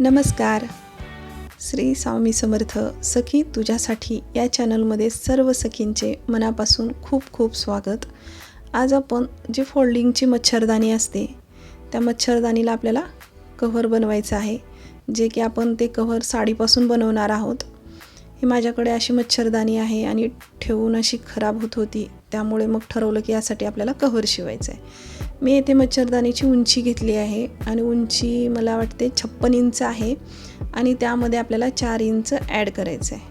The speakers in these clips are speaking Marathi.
नमस्कार. श्री स्वामी समर्थ सखी तुझ्यासाठी या चॅनलमध्ये सर्व सखींचे मनापासून खूप खूप स्वागत. आज आपण जी फोल्डिंगची मच्छरदाणी असते त्या मच्छरदाणीला आपल्याला कव्हर बनवायचं आहे. जे की आपण ते कव्हर साडीपासून बनवणार आहोत. ही माझ्याकडे अशी मच्छरदाणी आहे आणि ठेवून अशी खराब होत होती त्यामुळे मग ठरवलं की यासाठी आपल्याला कव्हर शिवायचं आहे मी येथे मच्छरदाणीची उंची घेतली आहे आणि उंची मला वाटते छप्पन इंच आहे आणि त्यामध्ये आपल्याला चार इंच ॲड करायचं आहे.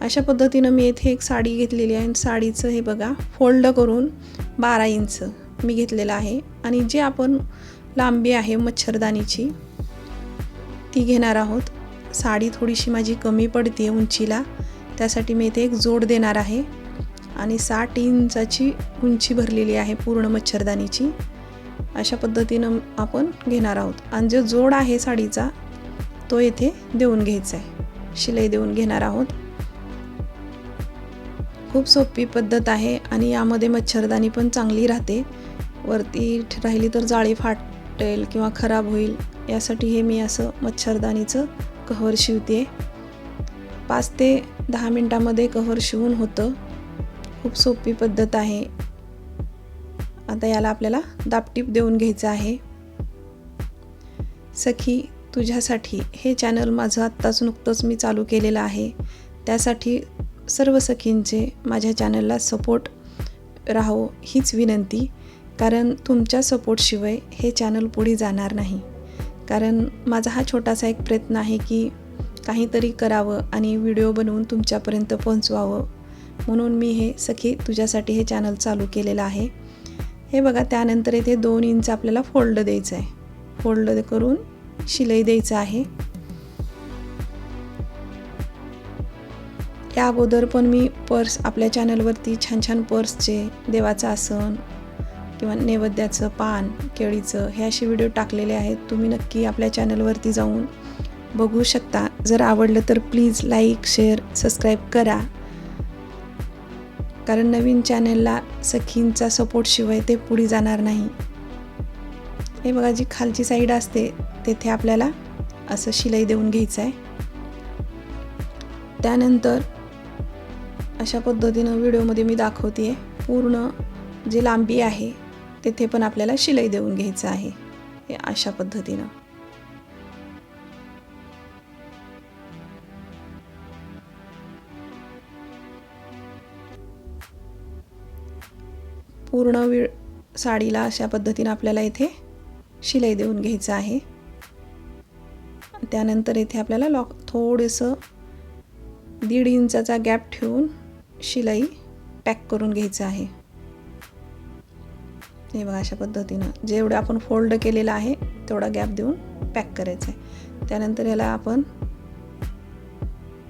अशा पद्धतीनं मी येथे एक साडी घेतलेली आहे आणि साडीचं हे बघा फोल्ड करून बारा इंच मी घेतलेलं आहे आणि जे आपण लांबी आहे मच्छरदाणीची ती घेणार आहोत. साडी थोडीशी माझी कमी पडते उंचीला त्यासाठी मी इथे एक जोड देणार आहे आणि साठ इंचाची उंची भरलेली आहे पूर्ण मच्छरदाणीची. अशा पद्धतीनं आपण घेणार आहोत. आणि जो जोड आहे साडीचा तो येथे देऊन घ्यायचा आहे. शिलाई देऊन घेणार आहोत. खूप सोपी पद्धत आहे आणि यामध्ये मच्छरदाणी पण चांगली राहते. वरती राहिली तर जाळी फाटेल किंवा खराब होईल. यासाठी हे मी असं मच्छरदाणीचं कव्हर शिवते पाच ते दहा मिनटामध्ये कव्हर शिवून होतं. खूप सोपी पद्धत आहे. आता याला आपल्याला दापटीप देऊन घ्यायचं आहे. सखी तुझ्यासाठी हे चॅनल माझं आत्ताच नुकतंच मी चालू केलेलं आहे. त्यासाठी सर्व सखींचे माझ्या चॅनलला सपोर्ट राहो हीच विनंती. कारण तुमच्या सपोर्टशिवाय हे चॅनल पुढे जाणार नाही. कारण माझा हा छोटासा एक प्रयत्न आहे की काहीतरी करावं आणि व्हिडिओ बनवून तुमच्यापर्यंत पोहोचवावं. म्हणून मी हे सखी तुझ्यासाठी हे चॅनल चालू केलेलं आहे. हे बघा त्यानंतर इथे दोन इंच आपल्याला फोल्ड द्यायचं आहे फोल्ड करून शिलाई द्यायचं आहे. या अगोदर पण मी पर्स आपल्या चॅनलवरती छान छान पर्सचे देवाचं आसन किंवा नैवेद्याचं पान केळीचं हे असे व्हिडिओ टाकलेले आहेत. तुम्ही नक्की आपल्या चॅनलवरती जाऊन बघू शकता. जर आवडलं तर प्लीज लाईक शेअर सबस्क्राईब करा. कारण नवीन चॅनलला सखींचा सपोर्टशिवाय ते पुढे जाणार नाही. हे बघा जी खालची साईड असते तेथे आपल्याला असं शिलाई देऊन घ्यायचं आहे. त्यानंतर अशा पद्धतीनं व्हिडिओमध्ये मी दाखवते पूर्ण जी लांबी आहे तेथे पण आपल्याला शिलाई देऊन घ्यायचं आहे हे अशा पद्धतीनं. पूर्ण वेळ साडीला अशा पद्धतीनं आपल्याला इथे शिलाई देऊन घ्यायचं आहे. त्यानंतर इथे आपल्याला लॉक थोडंसं दीड इंचाचा गॅप ठेवून शिलाई पॅक करून घ्यायचं आहे. हे बघा अशा पद्धतीनं जेवढं आपण फोल्ड केलेलं आहे तेवढा गॅप देऊन पॅक करायचं आहे. त्यानंतर याला आपण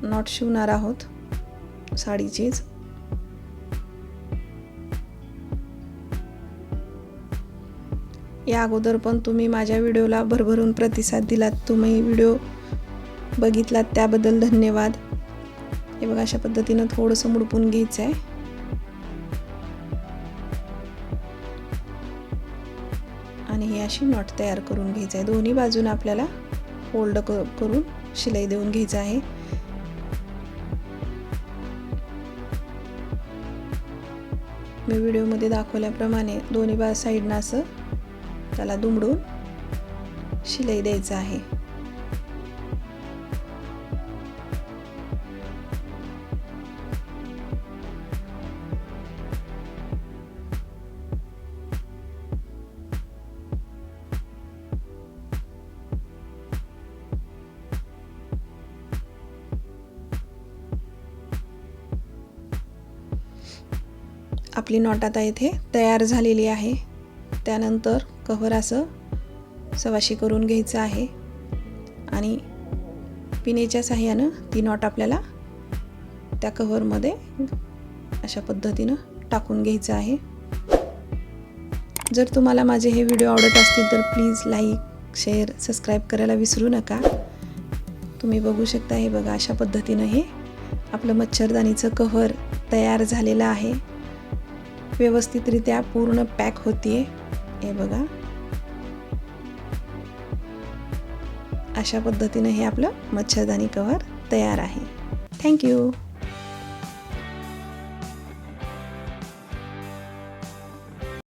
नॉट शिवणार आहोत साडीचीच. या अगोदर पण तुम्ही माझ्या व्हिडिओला भरभरून प्रतिसाद दिलात. तुम्ही व्हिडिओ बघितलात त्याबद्दल धन्यवाद. हे बघा अशा पद्धतीनं थोडंसं मुडपून घ्यायचं आहे आणि ही अशी नॉट तयार करून घ्यायचं आहे दोन्ही बाजूने आपल्याला फोल्ड करून शिलाई देऊन घ्यायचं आहे. मी व्हिडिओमध्ये दाखवल्याप्रमाणे दोन्ही बा साईडनं असं त्याला दुमडून शिलाई द्यायचं आहे. आपली नॉट आता इथे तयार झालेली आहे. त्यानंतर कव्हर असं सवाशी करून घ्यायचं आहे. आणि पिनेच्या साह्यानं ती नॉट आपल्याला त्या कव्हरमध्ये अशा पद्धतीनं टाकून घ्यायचं आहे. जर तुम्हाला माझे हे व्हिडिओ आवडत असतील तर प्लीज लाईक शेअर सबस्क्राईब करायला विसरू नका. तुम्ही बघू शकता हे बघा अशा पद्धतीनं हे आपलं मच्छरदाणीचं कव्हर तयार झालेलं आहे. व्यवस्थितरित्या पूर्ण पॅक होतीये. हे बघा. अशा पद्धतीनं हे आपलं मच्छरदाणी कवर तयार आहे. थँक्यू